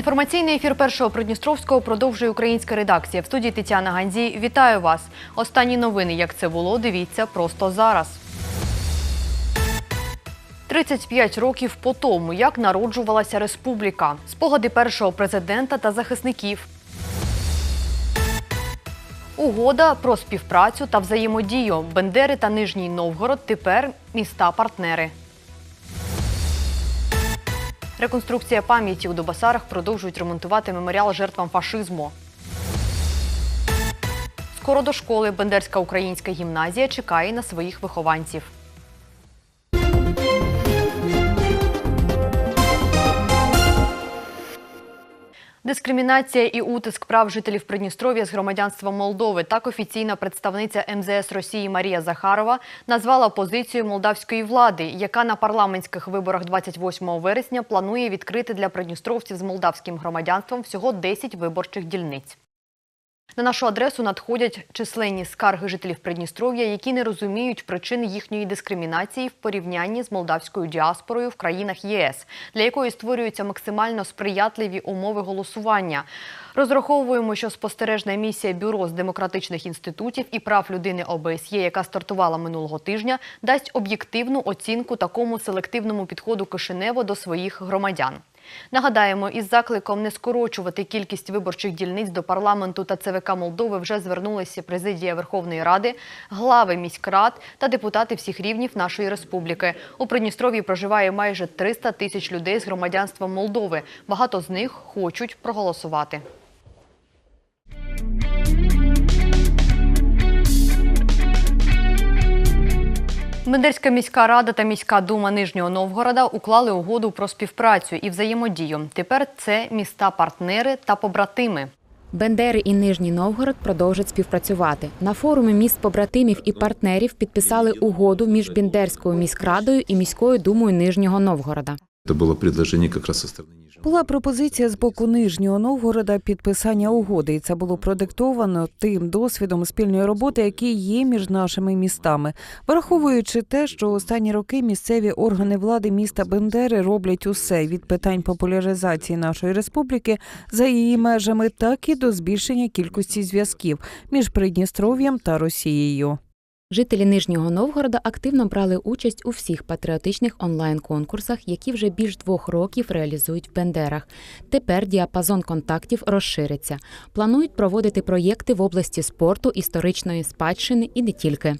Інформаційний ефір першого Придністровського продовжує українська редакція. В студії Тетяна Гандзій. Вітаю вас. Останні новини, як це було, дивіться просто зараз. 35 років по тому, як народжувалася республіка. Спогади першого президента та захисників. Угода про співпрацю та взаємодію. Бендери та Нижній Новгород тепер міста-партнери. Реконструкція пам'яті у Добасарах продовжують ремонтувати меморіал жертвам фашизму. Скоро до школи Бендерська українська гімназія чекає на своїх вихованців. Дискримінація і утиск прав жителів Придністров'я з громадянством Молдови. Так офіційна представниця МЗС Росії Марія Захарова назвала позицію молдавської влади, яка на парламентських виборах 28 вересня планує відкрити для придністровців з молдавським громадянством всього 10 виборчих дільниць. На нашу адресу надходять численні скарги жителів Придністров'я, які не розуміють причин їхньої дискримінації в порівнянні з молдавською діаспорою в країнах ЄС, для якої створюються максимально сприятливі умови голосування. Розраховуємо, що спостережна місія Бюро з демократичних інститутів і прав людини ОБСЄ, яка стартувала минулого тижня, дасть об'єктивну оцінку такому селективному підходу Кишинево до своїх громадян. Нагадаємо, із закликом не скорочувати кількість виборчих дільниць до парламенту та ЦВК Молдови вже звернулися президія Верховної Ради, глави міськрад та депутати всіх рівнів нашої республіки. У Придністров'ї проживає майже 300 тисяч людей з громадянством Молдови. Багато з них хочуть проголосувати. Бендерська міська рада та міська дума Нижнього Новгорода уклали угоду про співпрацю і взаємодію. Тепер це міста-партнери та побратими. Бендери і Нижній Новгород продовжать співпрацювати. На форумі міст побратимів і партнерів підписали угоду між Бендерською міськрадою і міською думою Нижнього Новгорода. Это было предложение как раз со стороны Нижнего. Була пропозиція з боку Нижнього Новгорода підписання угоди, і це було продиктовано тим досвідом спільної роботи, який є між нашими містами, враховуючи те, що останні роки місцеві органи влади міста Бендери роблять усе від питань популяризації нашої республіки за її межами, так і до збільшення кількості зв'язків між Придністров'ям та Росією. Жителі Нижнього Новгорода активно брали участь у всіх патріотичних онлайн-конкурсах, які вже більш двох років реалізують в Бендерах. Тепер діапазон контактів розшириться. Планують проводити проєкти в області спорту, історичної спадщини і не тільки.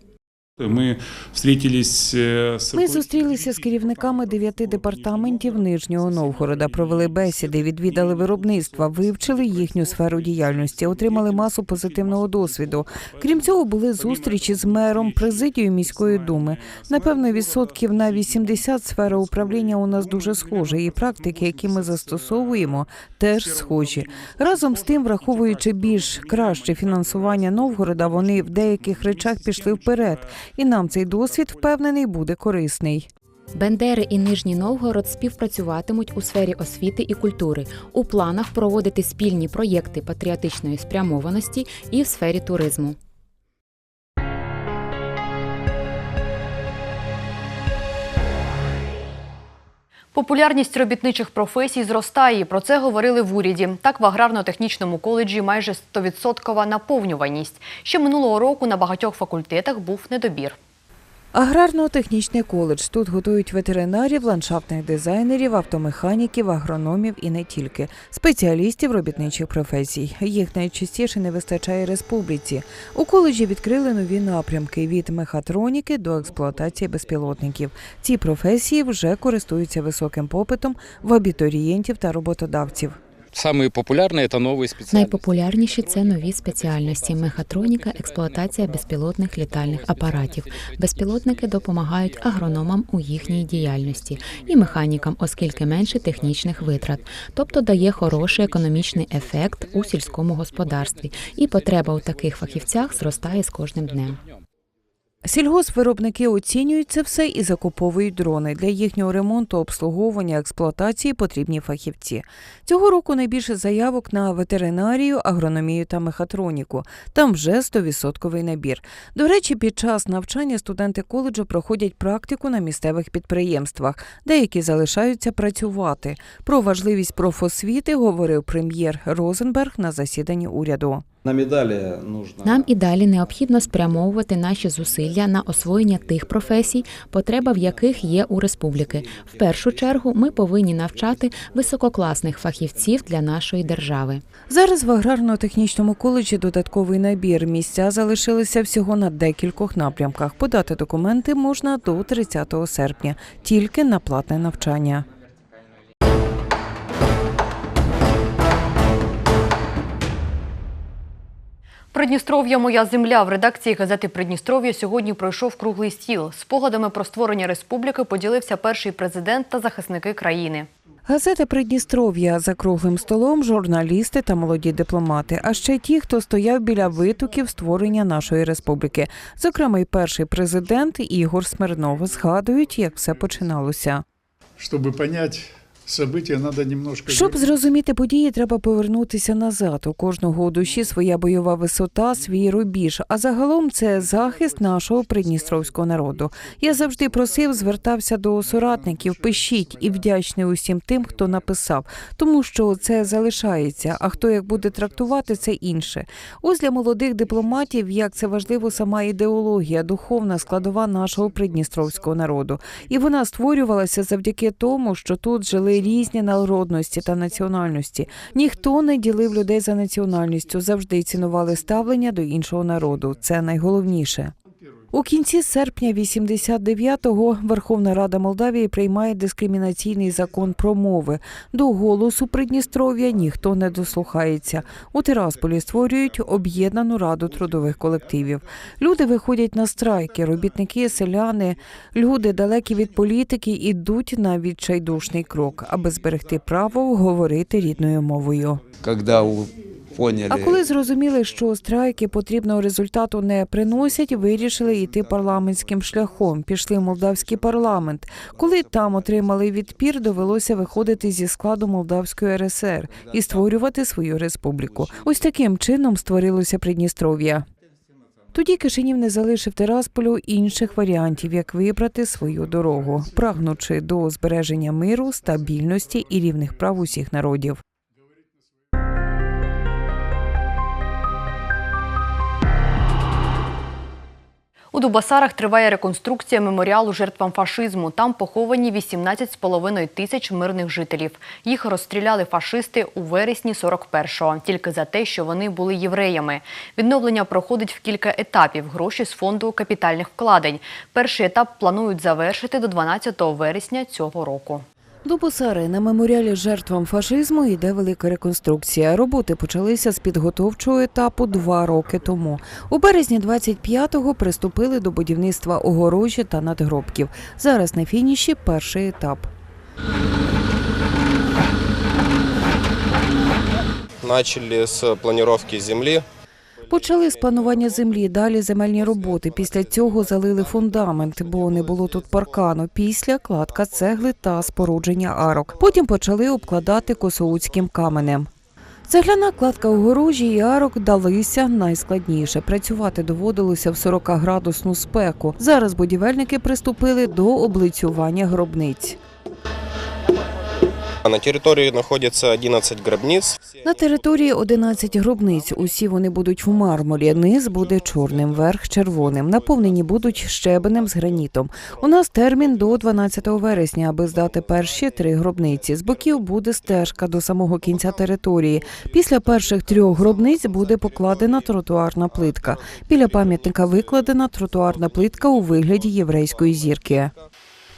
Мы встретились э, Ми зустрілися з керівниками дев'яти департаментів Нижнього Новгорода, провели бесіди, відвідали виробництва, вивчили їхню сферу діяльності, отримали масу позитивного досвіду. Крім цього, були зустрічі з мером, президією міської думи. Напевно, відсотків на 80 сфера управління у нас дуже схожа, і практики, які ми застосовуємо, теж схожі. Разом з тим, враховуючи більш краще фінансування Новгорода, вони в деяких речах пішли вперед, і нам цей досвід впевнений буде корисний. Бендери і Нижній Новгород співпрацюватимуть у сфері освіти і культури. У планах проводити спільні проєкти патріотичної спрямованості і в сфері туризму. Популярність робітничих професій зростає. Про це говорили в уряді. Так, в аграрно-технічному коледжі майже 100% наповнюваність. Ще минулого року на багатьох факультетах був недобір. Аграрно-технічний коледж тут готують ветеринарів, ландшафтних дизайнерів, автомеханіків, агрономів і не тільки спеціалістів робітничих професій. Їх найчастіше не вистачає республіці. У коледжі відкрили нові напрямки від мехатроніки до експлуатації безпілотників. Ці професії вже користуються високим попитом в абітурієнтів та роботодавців. Самые популярные это новые специальности. Найпопулярніші це нові спеціальності: мехатроніка, експлуатація безпілотних літальних апаратів. Безпілотники допомагають агрономам у їхній діяльності і механікам, оскільки менше технічних витрат, тобто дає хороший економічний ефект у сільському господарстві. І потреба у таких фахівцях зростає з кожним днем. Сільгоспвиробники оцінюють це все і закуповують дрони. Для їхнього ремонту, обслуговування, експлуатації потрібні фахівці. Цього року найбільше заявок на ветеринарію, агрономію та мехатроніку. Там вже 100% набір. До речі, під час навчання студенти коледжу проходять практику на місцевих підприємствах, деякі залишаються працювати. Про важливість профосвіти говорив прем'єр Розенберг на засіданні уряду. Нам и далее нужно... Нам і далі необхідно спрямовувати наші зусилля на освоєння тих професій, потреба в яких є у республіки. В першу чергу ми повинні навчати висококласних фахівців для нашої держави. Зараз в аграрно-технічному коледжі додатковий набір. Місця залишилися всього на декількох напрямках. Подати документи можна до 30 серпня, тільки на платне навчання. Придністров'я Моя земля в редакції газети Придністров'я сьогодні пройшов круглий стіл. Спогадами про створення республіки поділився перший президент та захисники країни. Газета Придністров'я за круглим столом, журналісти та молоді дипломати, а ще ті, хто стояв біля витоків створення нашої республіки. Зокрема, і перший президент Ігор Смирнов згадують, як все починалося. Чтобы понять события, надо немножко... Щоб зрозуміти події, треба повернутися назад. У кожного у душі своя бойова висота, свій рубіж. А загалом це захист нашого придністровського народу. Я завжди просив, звертався до соратників, пишіть і вдячний усім тим, хто написав, тому що це залишається. А хто як буде трактувати, це інше. Ось для молодих дипломатів, як це важливо, сама ідеологія, духовна складова нашого придністровського народу. І вона створювалася завдяки тому, що тут жили різні народності та національності. Ніхто не ділив людей за національністю, завжди цінували ставлення до іншого народу. Це найголовніше. У кінці серпня 89-го Верховна Рада Молдавії приймає дискримінаційний закон про мови. До голосу Придністров'я ніхто не дослухається. У Тирасполі створюють об'єднану раду трудових колективів. Люди виходять на страйки, робітники, селяни, люди далекі від політики ідуть на відчайдушний крок, аби зберегти право говорити рідною мовою. когда у- поняли... А коли зрозуміли, що страйки потрібного результату не приносять, вирішили йти парламентським шляхом. Пішли в молдавський парламент. Коли там отримали відпір, довелося виходити зі складу Молдавської РСР і створювати свою республіку. Ось таким чином створилося Придністров'я. Тоді Кишинів не залишив Тирасполю інших варіантів, як вибрати свою дорогу, прагнучи до збереження миру, стабільності і рівних прав усіх народів. У Дубасарах триває реконструкція меморіалу жертвам фашизму. Там поховані 18,5 тисяч мирних жителів. Їх розстріляли фашисти у вересні 41-го, тільки за те, що вони були євреями. Відновлення проходить в кілька етапів. Гроші з фонду капітальних вкладень. Перший етап планують завершити до 12 вересня цього року. До Босари на меморіалі жертвам фашизму йде велика реконструкція. Роботи почалися з підготовчого етапу два роки тому. У березні 25-го приступили до будівництва огорожі та надгробків. Зараз на фініші перший етап. Начали с планировки земли. Почали з планування землі, далі земельні роботи. Після цього залили фундамент, бо не було тут паркану. Після кладка цегли та спорудження арок. Потім почали обкладати косоуцьким каменем. Цегляна кладка огорожі і арок далися найскладніше. Працювати доводилося в 40-градусну спеку. Зараз будівельники приступили до облицювання гробниць. На территории находится 11 гробниц. На території 11 гробниць. Усі вони будуть в мармурі. Низ буде чорним, верх червоним. Наповнені будуть щебенем з гранітом. У нас термін до 12 вересня, аби здати перші три гробниці. З боків буде стежка до самого кінця території. Після перших трьох гробниць буде покладена тротуарна плитка. Біля пам'ятника викладена тротуарна плитка у вигляді єврейської зірки.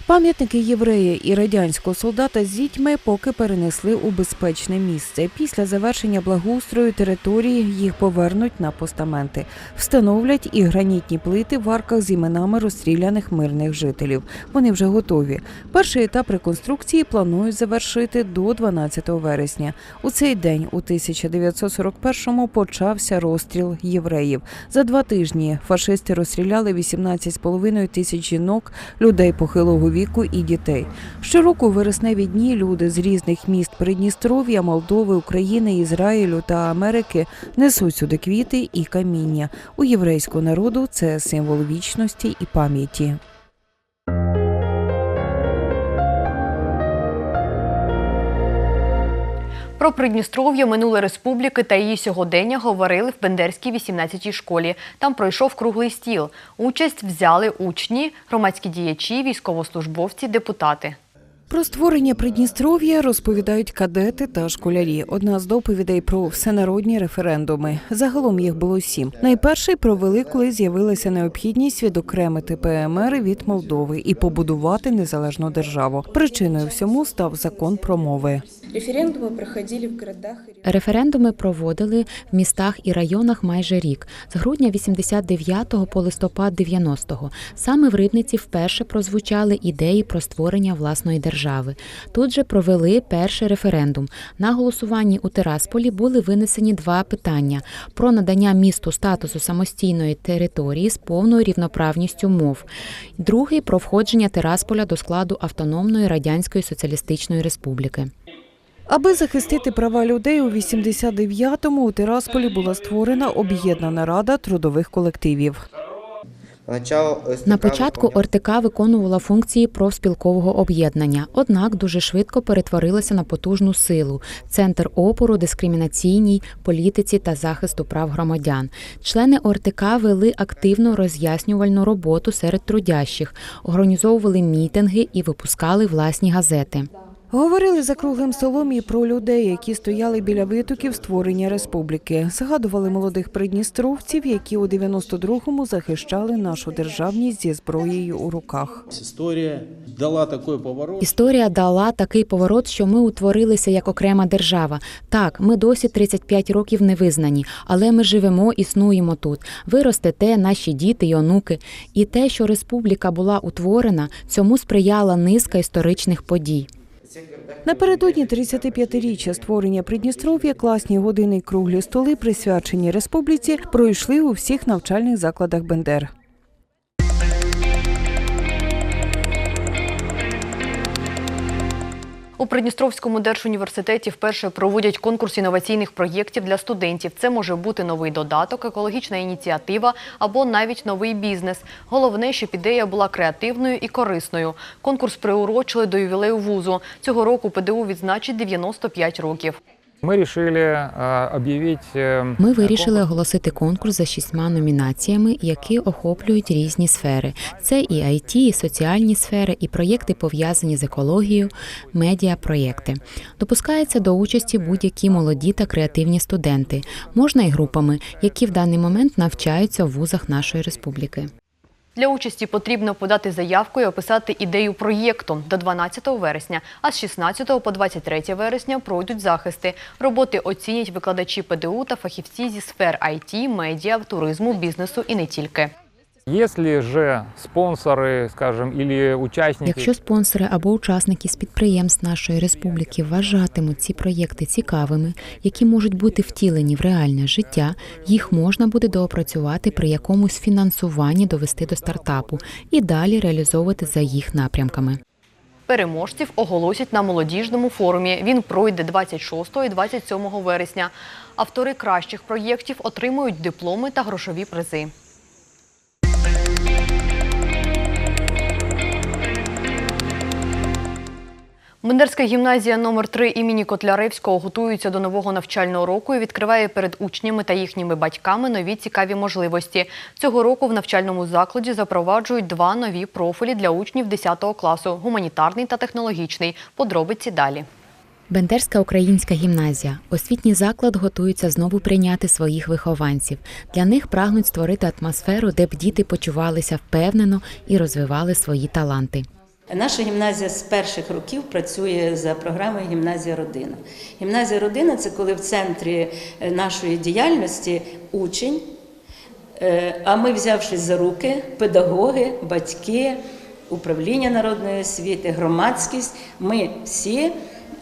Пам'ятники єврея і радянського солдата з дітьми поки перенесли у безпечне місце. Після завершення благоустрою території їх повернуть на постаменти, встановлять і гранітні плити в арках з іменами розстріляних мирних жителів. Вони вже готові. Перший етап реконструкції планують завершити до 12 вересня. У цей день, у 1941-му, почався розстріл євреїв. За два тижні фашисти розстріляли 18,5 тисяч жінок, людей похилого віку і дітей. Щороку вересневі дні люди з різних міст Придністров'я, Молдови, України, Ізраїлю та Америки несуть сюди квіти і каміння. У єврейського народу це символ вічності і пам'яті. Про Придністров'я, минуле республіки та її сьогодення говорили в Бендерській 18-й школі. Там пройшов круглий стіл. Участь взяли учні, громадські діячі, військовослужбовці, депутати. Про створення Придністров'я розповідають кадети та школярі. Одна з доповідей про всенародні референдуми. Загалом їх було сім. Найперший провели, коли з'явилася необхідність відокремити ПМР від Молдови і побудувати незалежну державу. Причиною всьому став закон про мови. Референдумы проходили в городах Референдуми проводили в містах і районах майже рік з грудня 89-го по листопад 90-го. Саме в Рибниці вперше прозвучали ідеї про створення власної держави. Тут же провели перший референдум. На голосуванні у Терасполі були винесені два питання: про надання місту статусу самостійної території з повною рівноправністю мов. Другий про входження Терасполя до складу автономної радянської соціалістичної республіки. Аби захистити права людей у 89-му у Тирасполі була створена об'єднана рада трудових колективів. На початку ОРТК виконувала функції профспілкового об'єднання, однак дуже швидко перетворилася на потужну силу центр опору дискримінаційній політиці та захисту прав громадян. Члени ОРТК вели активну роз'яснювальну роботу серед трудящих, організовували мітинги і випускали власні газети. Говорили за круглим столом і про людей, які стояли біля витоків створення республіки. Згадували молодих придністровців, які у 92-му захищали нашу державність зі зброєю у руках. Історія дала такий поворот. Історія дала такий поворот, що ми утворилися як окрема держава. Так, ми досі 35 років не визнані, але ми живемо, існуємо тут. Ви ростете, наші діти й онуки. І те, що республіка була утворена, цьому сприяла низка історичних подій. Напередодні 35-річчя створення Придністров'я класні години круглі столи, присвячені республіці, пройшли у всіх навчальних закладах Бендер. У Придністровському держуніверситеті вперше проводять конкурс інноваційних проєктів для студентів. Це може бути новий додаток, екологічна ініціатива або навіть новий бізнес. Головне, щоб ідея була креативною і корисною. Конкурс приурочили до ювілею вузу. Цього року ПДУ відзначить 95 років. Ми вирішили об'явити Ми вирішили оголосити конкурс за шістьма номінаціями, які охоплюють різні сфери. Це і IT, і соціальні сфери, і проєкти пов'язані з екологією, медіапроєкти. Допускається до участі будь-які молоді та креативні студенти. Можна і групами, які в даний момент навчаються в вузах нашої республіки. Для участі потрібно подати заявку і описати ідею проєкту до 12 вересня, а з 16 по 23 вересня пройдуть захисти. Роботи оцінять викладачі ПДУ та фахівці зі сфер IT, медіа, туризму, бізнесу і не тільки. Якщо же спонсори, скажімо, або учасники Якщо спонсори або учасники з підприємств нашої республіки вважатимуть ці проєкти цікавими, які можуть бути втілені в реальне життя, їх можна буде доопрацювати при якомусь фінансуванні довести до стартапу і далі реалізовувати за їх напрямками. Переможців оголосять на молодіжному форумі. Він пройде 26 і 27 вересня. Автори кращих проєктів отримують дипломи та грошові призи. Бендерська гімназія номер 3 імені Котляревського готується до нового навчального року і відкриває перед учнями та їхніми батьками нові цікаві можливості. Цього року в навчальному закладі запроваджують два нові профілі для учнів 10 класу – гуманітарний та технологічний. Подробиці далі. Бендерська українська гімназія. Освітній заклад готується знову прийняти своїх вихованців. Для них прагнуть створити атмосферу, де б діти почувалися впевнено і розвивали свої таланти. Наша гімназія з перших років працює за програмою Гімназія родина. Гімназія родина це коли в центрі е, нашої діяльності учень. Е, А ми, взявшись за руки, педагоги, батьки, управління народної освіти, громадськість, ми всі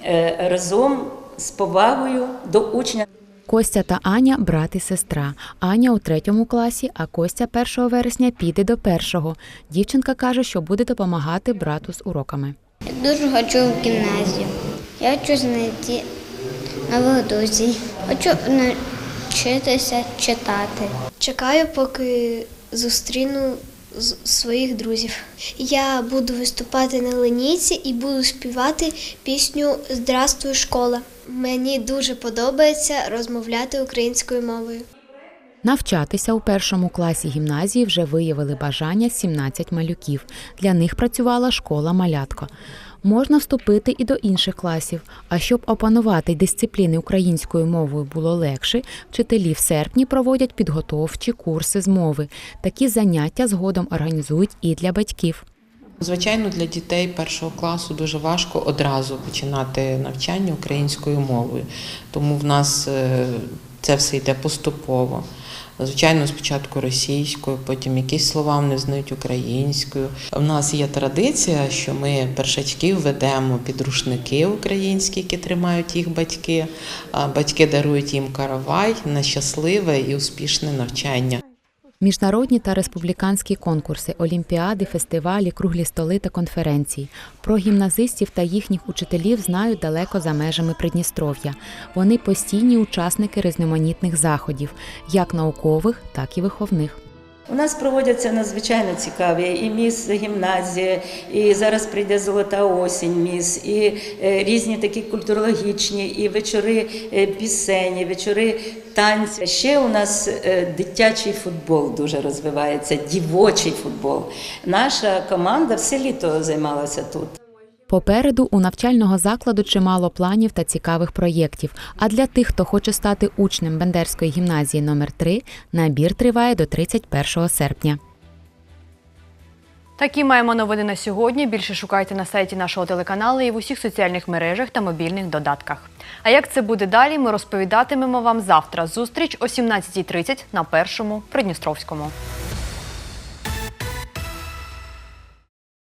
е, разом з повагою до учня. Костя та Аня брат і сестра. Аня у третьому класі, а Костя 1 вересня піде до першого. Дівчинка каже, що буде допомагати брату з уроками. Я дуже хочу в гімназію. Я хочу знайти нових друзів. Хочу навчитися читати. Чекаю, поки зустріну своїх друзів. Я буду виступати на линійці і буду співати пісню Здравствуй, школа. Мені дуже подобається розмовляти українською мовою. Навчатися у першому класі гімназії вже виявили бажання 17 малюків. Для них працювала школа малятко. Можна вступити і до інших класів. А щоб опанувати дисципліни українською мовою було легше, вчителі в серпні проводять підготовчі курси з мови. Такі заняття згодом організують і для батьків. Звичайно, для дітей першого класу дуже важко одразу починати навчання українською мовою, тому в нас е, це все йде поступово. Звичайно, спочатку російською, потім якісь слова вони знають українською. У нас є традиція, що ми першачків ведемо підрушники українські, які тримають їх батьки. Батьки дарують їм каравай на щасливе і успішне навчання. Міжнародні та республіканські конкурси, олімпіади, фестивалі, круглі столи та конференції. Про гімназистів та їхніх учителів знають далеко за межами Придністров'я. Вони постійні учасники різноманітних заходів, як наукових, так і виховних. У нас проводяться надзвичайно цікаві і міс гімназія, і зараз прийде золота осінь міс, і е, різні такі культурологічні, і вечори е, пісені, вечори танці. Ще у нас е, дитячий футбол дуже розвивається, дівочий футбол. Наша команда все літо займалася тут. Попереду у навчального закладу чимало планів та цікавих проєктів. А для тих, хто хоче стати учнем Бендерської гімназії номер 3 набір триває до 31 серпня. Такі маємо новини на сьогодні. Більше шукайте на сайті нашого телеканалу і в усіх соціальних мережах та мобільних додатках. А як це буде далі, ми розповідатимемо вам завтра. Зустріч о 17.30 на першому Придністровському.